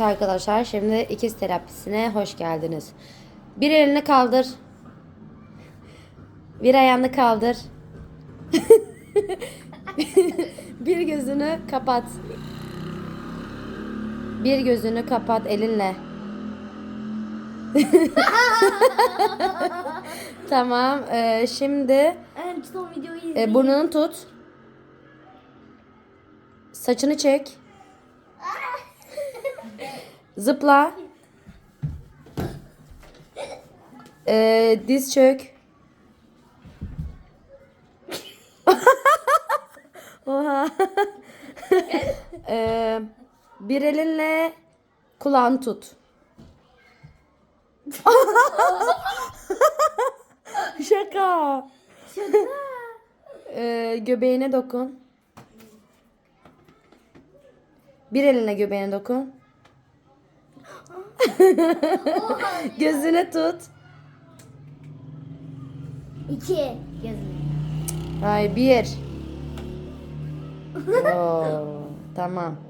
Evet arkadaşlar şimdi ikiz terapisine hoş geldiniz. Bir elini kaldır. Bir ayağını kaldır. bir gözünü kapat. Bir gözünü kapat elinle. tamam. ee, şimdi e, burnunu tut. Saçını çek. Zıpla. Ee, diz çök. Oha. Ee, bir elinle kulağını tut. Şaka. Ee, göbeğine dokun. Bir eline göbeğine dokun. Gözüne tut. İki. Gözüm. Hayır bir. Oo, tamam.